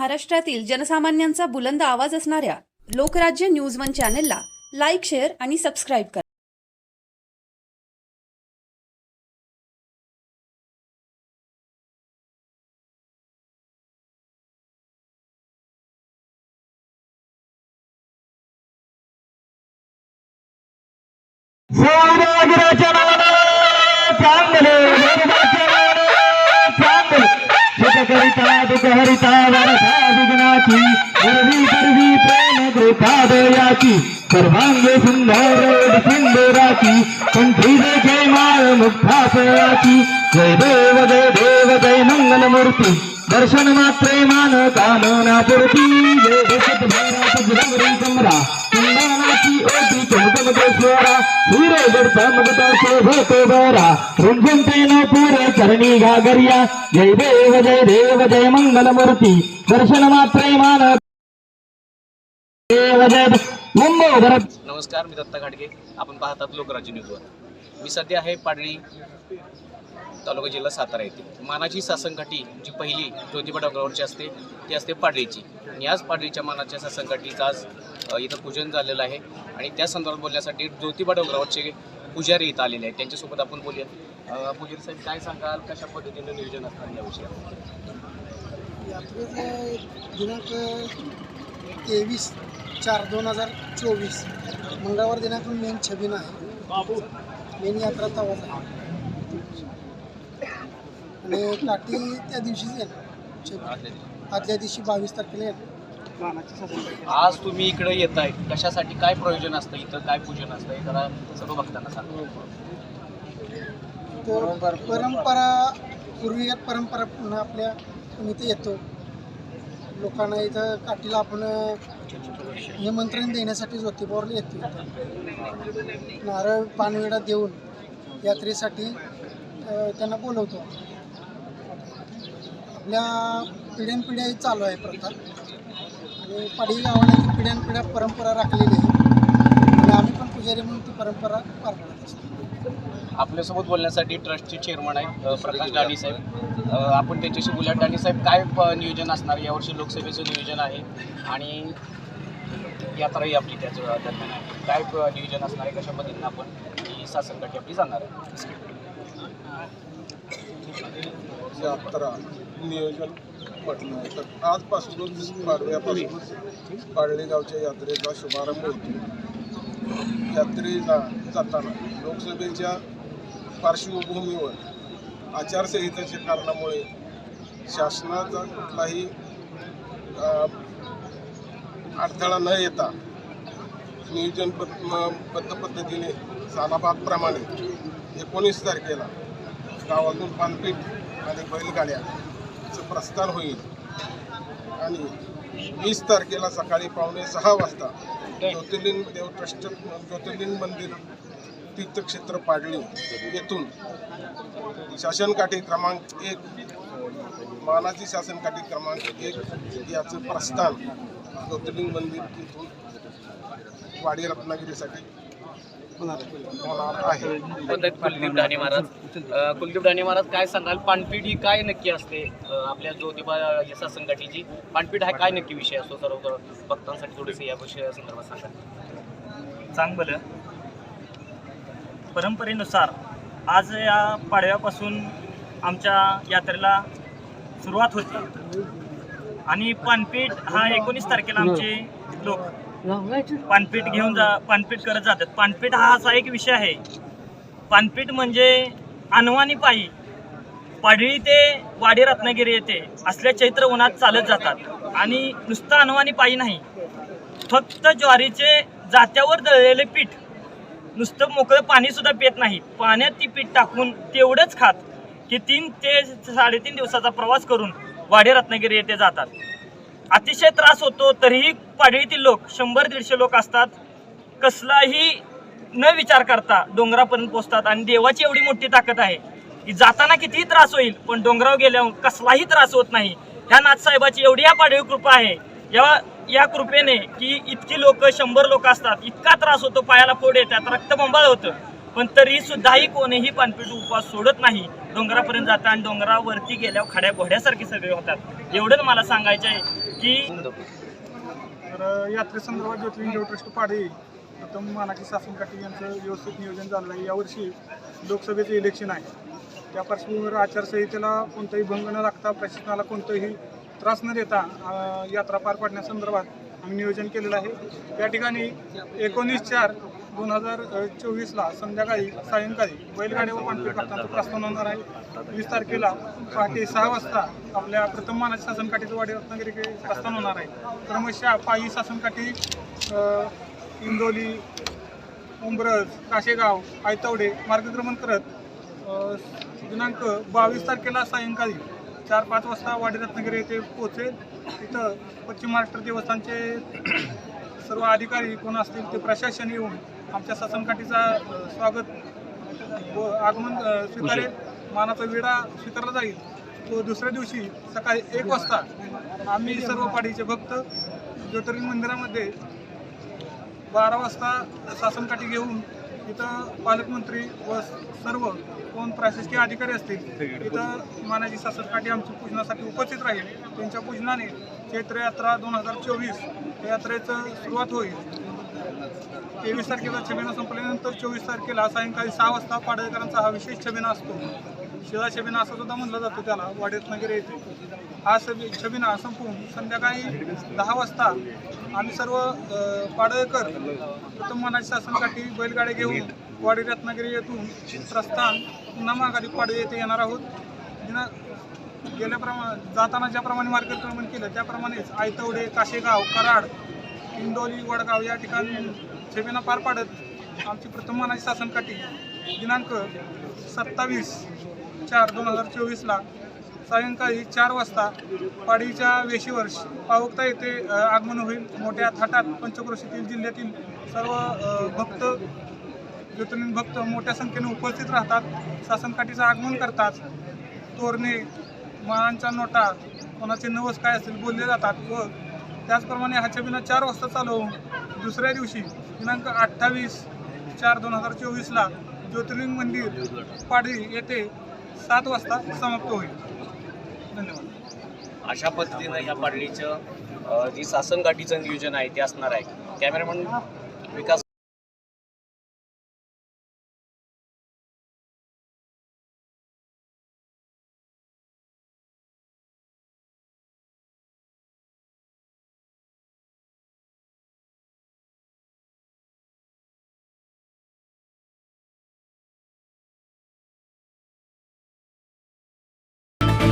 महाराष्ट्रातील जनसामान्यांचा बुलंद आवाज असणाऱ्या लोकराज्य न्यूज वन चॅनेलला लाईक शेअर आणि सबस्क्राईब करा. सौभाग्याच्या करिता दुखहरिता वरसा विघ्नाची पूर्वी पूर्वी प्रेम कृपा दयाची सर्वांगे सुंदर सुंदराची कंठी जय माळ मुक्ता सयाची जय देव जय देव जय मंगल मूर्ती दर्शन मात्रे मान कामना पुरती जय देशत भैरात गुरवरी कमरा कुंदनाची ओटी चमकमक स्वरा हिरे चरणी घागरिया जय देव जय देव जय मंगल मूर्ती दर्शन मात्रे मान देव जय मुंबई नमस्कार मी दत्ता घाटगे. आपण पाहतात लोकराज्य न्यूजवर. मी सध्या आहे पाडळी तालुका जिल्हा सातारा येथे. मानाची सासनकाठी जी पहिली ज्योतिबा डोंगरावरची असते ती असते पाडळीची. आणि याच पाडळीच्या मानाच्या सासनकाठीचं आज इथं पूजन झालेलं आहे. आणि त्या संदर्भात बोलण्यासाठी ज्योतिबा डोंगरावरचे पुजारी इथं आलेले आहेत. त्यांच्यासोबत आपण बोलूया. पुजारी साहेब काय सांगाल? कशा पद्धतीनं नियोजन असणार या विषयावर? दिनांक तेवीस चार दोन हजार चोवीस मंगळवार दिनांक मेन छबिना आहे. मेन यात्रा तवाच आहे. आणि काठी त्या दिवशीच येणार. आदल्या दिवशी बावीस तारखेला येणार. आज तुम्ही इकडे येत आहे कशासाठी काय प्रयोजन असतं इथं काय पूजन असतं हे जरा सर्व भक्तांना सांगा. तर परंपरा पूर्वी परंपरा पुन्हा आपल्या इथे येतो. लोकांना इथं काठीला आपण निमंत्रण देण्यासाठी ज्योतिबावर येतो. नारळ पानविडा देऊन यात्रेसाठी त्यांना बोलवतो. आपल्या पिढ्यानपिढ्या चालू आहे प्रथा. आणि पाडी गावाने पिढ्यानपिढ्या परंपरा राखलेली आहे. आणि आम्ही पण पुजारी म्हणून ती परंपरा पार पाडत असतो. आपल्यासोबत बोलण्यासाठी ट्रस्टचे चेअरमन आहेत प्रकाश डाणी साहेब. आपण त्यांच्याशी बोलूया डाणी साहेब काय प- नियोजन असणार? यावर्षी लोकसभेचं नियोजन आहे आणि यात्राही आपली त्याच दरम्यान आहे. काय प- नियोजन असणार आहे? कशा पद्धतीनं आपण ही सासनकाठी आपली जाणार आहे? यात्रा. नियोजन म्हटलं आहे तर आजपासूनच पाडव्यापासूनच पाडले गावच्या यात्रेचा शुभारंभ होतो. यात्रेला जाताना लोकसभेच्या पार्श्वभूमीवर आचारसंहितेच्या कारणामुळे शासनाचा कुठलाही अडथळा न येता नियोजनबद्ध पद्धतीने सालाबादप्रमाणे एकोणीस तारखेला गावातून पानपीठ आणि बैलगाड्या बैलगाड्याचं प्रस्थान होईल. आणि वीस तारखेला सकाळी पावणे सहा वाजता ज्योतिर्लिंग देव ट्रस्ट ज्योतिर्लिंग मंदिर तीर्थक्षेत्र पाडली येथून शासनकाठी क्रमांक एक मानाची शासनकाठी क्रमांक एक याचं प्रस्थान ज्योतिर्लिंग मंदिर तिथून वाडी रत्नागिरीसाठी कुलदीप डाणे महाराज. कुलदीप डाणे महाराज काय सांगाल? पानपीठ ही काय नक्की असते आपल्या ज्योतिबा या सासनकाठीची पानपीठ हा काय नक्की विषय असतो? सर्व भक्तांसाठी थोडेसे या विषया संदर्भात सांगा. चांगलं. परंपरेनुसार आज या पाडव्यापासून आमच्या यात्रेला सुरुवात होती. आणि पानपीठ हा एकोणीस तारखेला आमचे लोक पानपीठ घेऊन जा पानपीठ करत जातात. पानपीठ हा असा एक विषय आहे. पानपीठ म्हणजे अनवानी पायी. पाडळी ते वाडी रत्नागिरी येते. असल्या चैत्र उन्हात चालत जातात. आणि नुसतं अनवानी पायी नाही. फक्त ज्वारीचे जात्यावर दळलेले पीठ. नुसतं मोकळं पाणी सुद्धा पित नाही. पाण्यात ती पीठ टाकून तेवढंच खात की तीन ते साडेतीन दिवसाचा प्रवास करून वाडी रत्नागिरी येथे जातात. अतिशय त्रास होतो तरीही पाडळीतील लोक शंभर दीडशे लोक असतात. कसलाही न विचार करता डोंगरापर्यंत पोहोचतात आणि देवाची एवढी मोठी ताकद आहे की जाताना कितीही त्रास होईल पण डोंगरावर गेल्यावर कसलाही त्रास होत नाही. ह्या नाथसाहेबाची एवढी या पाडळी कृपा आहे. या या कृपेने की इतकी लोक शंभर लोक असतात इतका त्रास होतो पायाला फोड येतात रक्तबंबाळ होतं. पण तरी सुद्धाही कोणीही पानपीठ उपवास सोडत नाही. डोंगरापर्यंत जातात आणि डोंगरावरती गेल्यावर खड्या घोड्यासारखे सगळे होतात. एवढंच मला सांगायचं आहे की तर यात्रेसंदर्भात ज्योतिर्लिंग देव ट्रस्ट पाडे प्रथम मानाची शासन काठी यांचं व्यवस्थित नियोजन झालं आहे. यावर्षी लोकसभेचं इलेक्शन आहे. त्या पार्श्वभूमीवर आचारसंहितेला कोणताही भंग न लागता प्रशासनाला कोणताही त्रास न देता यात्रा पार पाडण्यासंदर्भात आम्ही नियोजन केलेलं आहे. या ठिकाणी एकोणीस चार दोन हजार चोवीसला संध्याकाळी सायंकाळी बैलगाडीवर पाणपीठ करताना प्रस्थान होणार आहे. वीस तारखेला पहाटे सहा वाजता आपल्या प्रथम मानाच्या शासनकाठीचं वाडी रत्नागिरी प्रस्थान होणार आहे. क्रमशः पायी शासनकाठी इंदोली उंबरज काशेगाव आयतवडे मार्गक्रमण करत दिनांक बावीस तारखेला सायंकाळी चार पाच वाजता वाडी रत्नागिरी येथे पोहोचेल. तिथं पश्चिम महाराष्ट्र देवस्थानचे सर्व अधिकारी कोण असतील ते प्रशासन येऊन आमच्या शासनकाठीचा अ, स्वागत व आगमन स्वीकारेल. मानाचा विडा स्वीकारला जाईल. तो दुसऱ्या दिवशी सकाळी एक वाजता आम्ही सर्व पाडीचे भक्त ज्योतिर्लिंग मंदिरामध्ये बारा वाजता शासनकाठी घेऊन इथं पालकमंत्री व सर्व कोण प्रशासकीय अधिकारी असतील इथं मानाची शासनकाठी आमची पूजनासाठी उपस्थित राहील. त्यांच्या पूजनाने चैत्र यात्रा दोन हजार चोवीस यात्रेचं सुरुवात होईल. तेवीस तारखेला छबिना संपल्यानंतर चोवीस तारखेला सायंकाळी सहा वाजता पाडळकरांचा हा विशेष छबिना असतो. शिळा छबिना असं सुद्धा म्हटलं जातं त्याला वाड्यात नगरी येथे. हा सबी छबिना संपून संध्याकाळी दहा वाजता आम्ही सर्व पाडळकर उत्तम मनाची शासनकाठी बैलगाड्या घेऊन वाडी रत्नागिरी येथून प्रस्थान पुन्हा माघारी पाडे येथे येणार आहोत. दिना गेल्याप्रमाणे जाताना ज्याप्रमाणे मार्गक्रमण केलं त्याप्रमाणेच आयतवडे काशेगाव कराड इंदोली वडगाव या ठिकाणी छबीना पार पाडत आमची प्रथम मानाची शासनकाठी दिनांक सत्तावीस चार दोन हजार चोवीसला सायंकाळी चार वाजता पाडीच्या वेशीवर पावकता येथे आगमन होईल. मोठ्या थाटात पंचक्रोशीतील जिल्ह्यातील सर्व भक्त ज्योतिर्लिंग भक्त मोठ्या संख्येने उपस्थित राहतात. शासनकाठीचं आगमन करतात. तोरणे माळांच्या नोटा कोणाचे नवस काय असतील बोलले जातात व त्याचप्रमाणे हा छबिना चार वाजता चालू दुसऱ्या दिवशी दिनांक अठ्ठावीस चार दोन हजार चोवीसला ज्योतिर्लिंग मंदिर पाडवी येथे सात वाजता समाप्त होईल. धन्यवाद. अशा पद्धतीनं ह्या पाडळीचं जी सासनगाठीचं नियोजन आहे ते असणार आहे. कॅमेरामन विकास